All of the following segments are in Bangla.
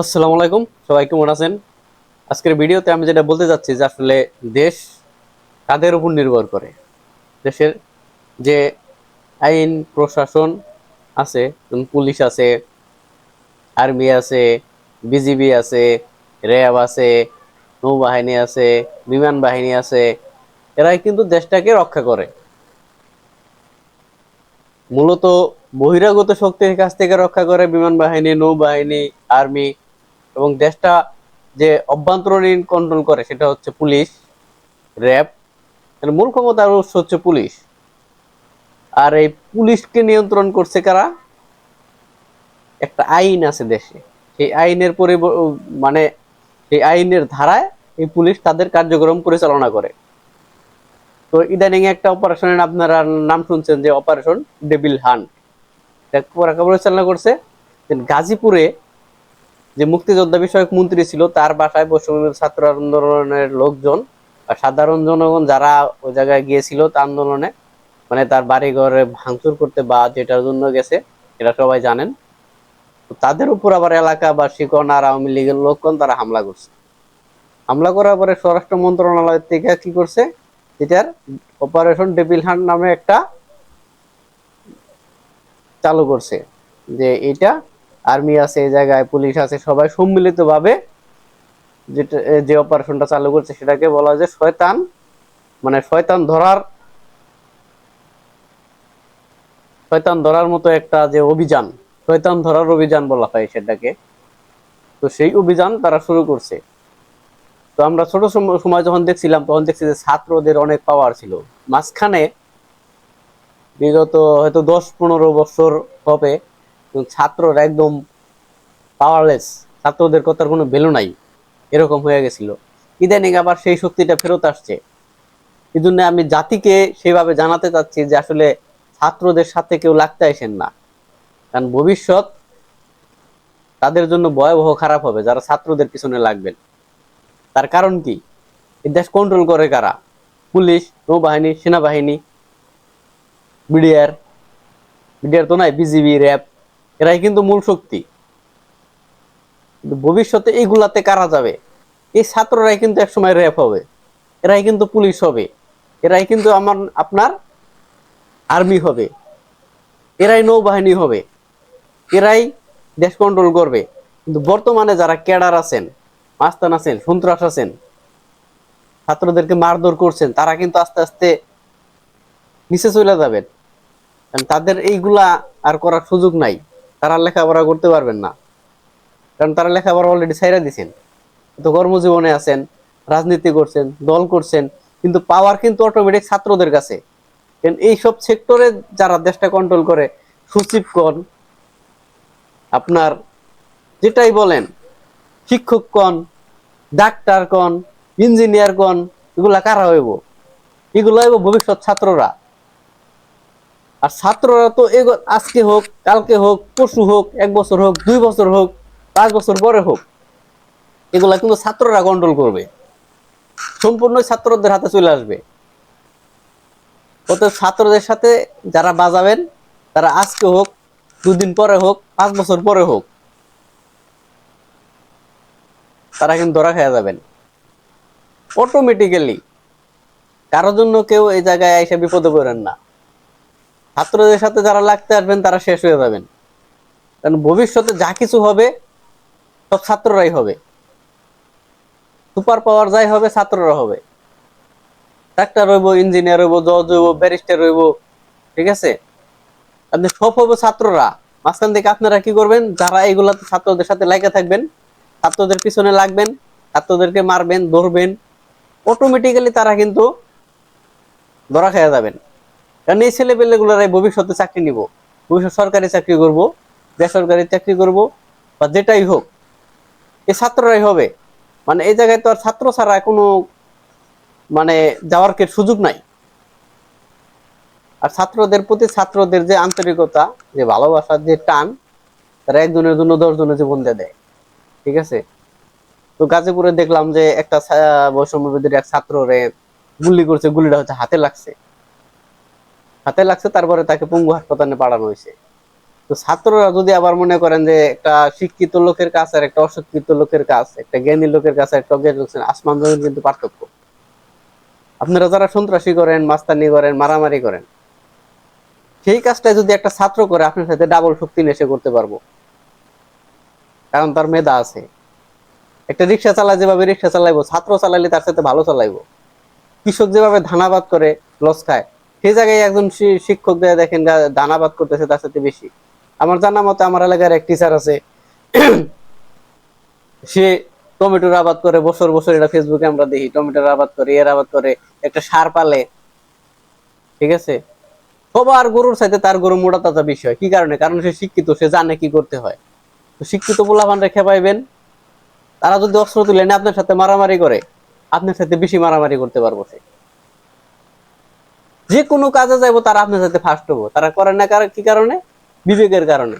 আসসালামু আলাইকুম। সবাই কেমন আছেন? আজকের ভিডিওতে আমি যেটা বলতে যাচ্ছি যে আসলে দেশ কাদের উপর নির্ভর করে? দেশের যে আইন, প্রশাসন আছে পুলিশ আছে, আর্মি আছে, বিজিবি আছে, র্যাব আছে, নৌবাহিনী আছে, বিমান বাহিনী আছে, এরাই কিন্তু দেশটাকে রক্ষা করে। মূলত বহিরাগত শক্তির কাছ থেকে রক্ষা করে বিমান বাহিনী, নৌবাহিনী, আর্মি এবং দেশটা যে অভ্যন্তরীণ কন্ট্রোল করে, সেটা হচ্ছে পুলিশ, র্যাব, এর মূল ক্ষমতার উৎস হচ্ছে পুলিশ। আর এই পুলিশকে নিয়ন্ত্রণ করছে কারা? একটা আইন আছে দেশে। সেই আইনের পরিব মানে সেই আইনের ধারায় এই পুলিশ তাদের কার্যক্রম পরিচালনা করে। তো ইদানিং একটা অপারেশনের আপনারা নাম শুনছেন যে অপারেশন ডেবিল হান্ট। পরিচালনা করছে গাজীপুরে যে মুক্তিযোদ্ধা বিষয়ক মন্ত্রী ছিল, তার বাসায় বৈষম্য ছাত্র আন্দোলনের লোকজন বা সাধারণ জনগণ যারা ওই জায়গায় গিয়েছিল তা আন্দোলনে মানে তার বাড়ি ঘরে ভাঙচুর করতে বা যেটার জন্য গেছে, এটা সবাই জানেন। তাদের উপর আবার এলাকাবাসী কোন আর আওয়ামী লীগের লোকজন তারা হামলা করছে। হামলা করার পরে স্বরাষ্ট্র মন্ত্রণালয় থেকে কি করছে? এটার অপারেশন ডেবিল হান্ট নামে একটা চালু করছে। যে এটা আর্মি আছে, এই জায়গায় পুলিশ আছে, সবাই সম্মিলিতভাবে যেটা যে অপারেশনটা চালু করছে সেটাকে বলা হয় যে শয়তান মানে শয়তান ধরার শয়তান ধরার মতো একটা যে অভিযান, শয়তান ধরার অভিযান বলা হয় সেটাকে। তো সেই অভিযান তারা শুরু করছে। তো আমরা ছোট সম- সময় যখন দেখছিলাম, তখন দেখছি যে ছাত্রদের অনেক পাওয়ার ছিল। মাঝখানে বিগত হয়তো দশ পনেরো বছর হবে ছাত্ররা একদম পাওয়ারলেস ছাত্রদের কথার কোনো ভ্যালু নাই। এরকম হয়ে গেছিল। ইদানিং আবার সেই শক্তিটা ফেরত আসছে। এই জন্য আমি জাতিকে সেভাবে জানাতে চাচ্ছি যে আসলে ছাত্রদের সাথে কেউ লাগতে আসেন না। কারণ ভবিষ্যৎ তাদের জন্য ভয়াবহ খারাপ হবে, যারা ছাত্রদের পিছনে লাগবেন। তার কারণ কি? এই দেশ কন্ট্রোল করে কারা? পুলিশ, নৌবাহিনী, সেনাবাহিনী, বিডিআর। বিডিআর তো নাই, বিজিবি, র্যাব। এরাই কিন্তু মূল শক্তি। ভবিষ্যতে এইগুলাতে কারা যাবে? এই ছাত্ররাই কিন্তু একসময় র্যাব হবে। এরাই কিন্তু পুলিশ হবে। এরাই কিন্তু আমার, আপনার আর্মি হবে। এরাই নৌবাহিনী হবে। এরাই দেশ কন্ট্রোল করবে। কিন্তু বর্তমানে যারা ক্যাডার আছেন, মাস্তান আছেন, সন্ত্রাস আছেন, ছাত্রদেরকে মারধর করছেন, তারা কিন্তু আস্তে আস্তে নিচে চলে যাবেন। তাদের এইগুলা আর করার সুযোগ নাই। তারা লেখাপড়া করতে পারবেন না। কারণ তারা লেখাপড়া অলরেডি ছাইরা দিছেন। তো কর্মজীবনে আছেন, রাজনীতি করছেন, দল করছেন, কিন্তু পাওয়ার কিন্তু অটোমেটিক ছাত্রদের কাছে। কারণ এইসব সেক্টরে যারা দেশটা কন্ট্রোল করে, সচিবগণ, আপনার যেটাই বলেন শিক্ষক কন ডাক্তার কন ইঞ্জিনিয়ার কন এগুলা কারা হইব? এগুলো হইব ভবিষ্যৎ ছাত্ররা। আর ছাত্ররা তো আজকে হোক, কালকে হোক, পরশু হোক, এক বছর হোক, দুই বছর হোক, পাঁচ বছর পরে হোক, এগুলা কিন্তু ছাত্ররা কন্ট্রোল করবে। সম্পূর্ণ ছাত্রদের হাতে চলে আসবে। অতএব ছাত্রদের সাথে যারা বাজাবেন, তারা আজকে হোক, দুদিন পরে হোক, পাঁচ বছর পরে হোক, তারা কিন্তু ধরা খেয়ে যাবেন। অটোমেটিক্যালি কারোর জন্য কেউ এই জায়গায় এসে বিপদে পড়েন না। ছাত্রদের সাথে যারা লাগতে আসবেন, তারা শেষ হয়ে যাবেন। কারণ ভবিষ্যতে যা কিছু হবে, সব ছাত্ররাই হবে। সুপার পাওয়ার যাই হবে, ছাত্ররা হবে। ডাক্তার হইব ইঞ্জিনিয়ার হইব জজ হইব ব্যারিস্টার হইব ঠিক আছে? আপনি সব হবে ছাত্ররা। মাঝখান থেকে আপনারা কি করবেন? যারা এইগুলাতে ছাত্রদের সাথে লাগে থাকবেন, ছাত্রদের পিছনে লাগবেন, ছাত্রদেরকে মারবেন, ধরবেন অটোমেটিক্যালি তারা কিন্তু ধরা খেয়ে যাবেন। কারণ এই ছেলে পেলেগুলারাই ভবিষ্যতে চাকরি নিব। ভবিষ্যৎ সরকারি চাকরি করব, বেসরকারি চাকরি করব, বা যেটাই হোক এই ছাত্ররাই হবে। মানে এই জায়গায় তো আর ছাত্র ছাড়া কোনো মানে যাওয়ার সুযোগ নাই। আর ছাত্রদের প্রতি ছাত্রদের যে আন্তরিকতা, যে ভালোবাসার যে টান, তারা একজনের জন্য দশজনের জীবন দিয়ে দেয়। ঠিক আছে? তো গাজীপুরে দেখলাম যে একটা বৈষম্য এক ছাত্ররে গুলি করছে, গুলিটা হচ্ছে হাতে লাগছে। হাতে লাগছে, তারপরে তাকে পঙ্গু হাসপাতালে পাঠানো হয়েছে। তো ছাত্ররা যদি আবার মনে করেন যে একটা শিক্ষিত লোকের কাছে আর একটা অশিক্ষিত লোকের কাছে, একটা জ্ঞানী লোকের কাছে, একটা অজ্ঞানী লোকের আসমান জমিন কিন্তু পার্থক্য। আপনারা যারা সন্ত্রাসী করেন, মাস্তানি করেন, মারামারি করেন, সেই কাজটা যদি একটা ছাত্র করে, আপনার সাথে ডাবল শক্তি নেশে করতে পারব। কারণ তার মেধা আছে। একটা রিক্সা চালায় যেভাবে রিক্সা চালাইবো, ছাত্র চালাইলে তার সাথে ভালো চালাইবো। কৃষক যেভাবে ধানাবাদ করে, লস খায় সেই জায়গায় একজন শিক্ষক দেয়া দেখেন যা ধানাবাদ করতেছে তার সাথে বেশি। আমার জানা মতে আমার এলাকার এক টিচার আছে। সে টমেটোর আবাদ করে, বছর বছর এটা ফেসবুকে আমরা দেখি, টমেটোর আবাদ করে, এর আবাদ করে, একটা সার পালে। ঠিক আছে? সবার গরুর সাথে তার গরু মোটা তাজা বিষয় কি কারণে? কারণ সে শিক্ষিত, সে জানে কি করতে হয়। তো শিক্ষিত পোলাপান রেখে পাইবেন। তারা যদি অস্ত্র তুলে আপনার সাথে মারামারি করে, আপনার সাথে বেশি মারামারি করতে পারব সে। যে কোনো কাজে যাইবো, তারা আপনার সাথে ফার্স্ট হব। তারা করে না কার- কি কারণে? বিবেকের কারণে।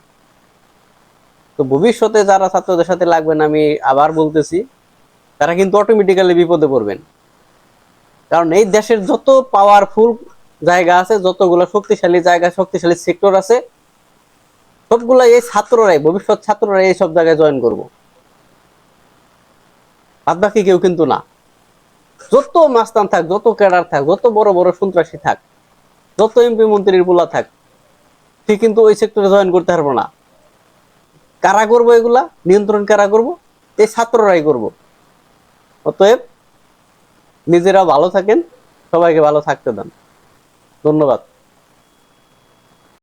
তো ভবিষ্যতে যারা ছাত্রদের সাথে লাগবেন, আমি আবার বলতেছি, তারা কিন্তু অটোমেটিক্যালি বিপদে পড়বেন। কারণ এই দেশের যত পাওয়ারফুল জায়গা আছে, যতগুলো শক্তিশালী জায়গা, শক্তিশালী সেক্টর আছে সবগুলা এই ছাত্ররাই, ভবিষ্যৎ ছাত্ররাই এই সব জায়গায় জয়েন করব। বাদ বাকি কেউ কিন্তু না। যত মাস্তান থাক, যত ক্যাডার থাক, যত বড় বড় সন্ত্রাসী থাক, যত এমপি মন্ত্রীর পোলা থাক, সে কিন্তু ওই সেক্টরে জয়েন করতে পারব না। কারা করব এগুলা? নিয়ন্ত্রণ কারা করব? এই ছাত্ররাই করব। অতএব নিজেরা ভালো থাকেন, সবাইকে ভালো থাকতে দেন। ধন্যবাদ।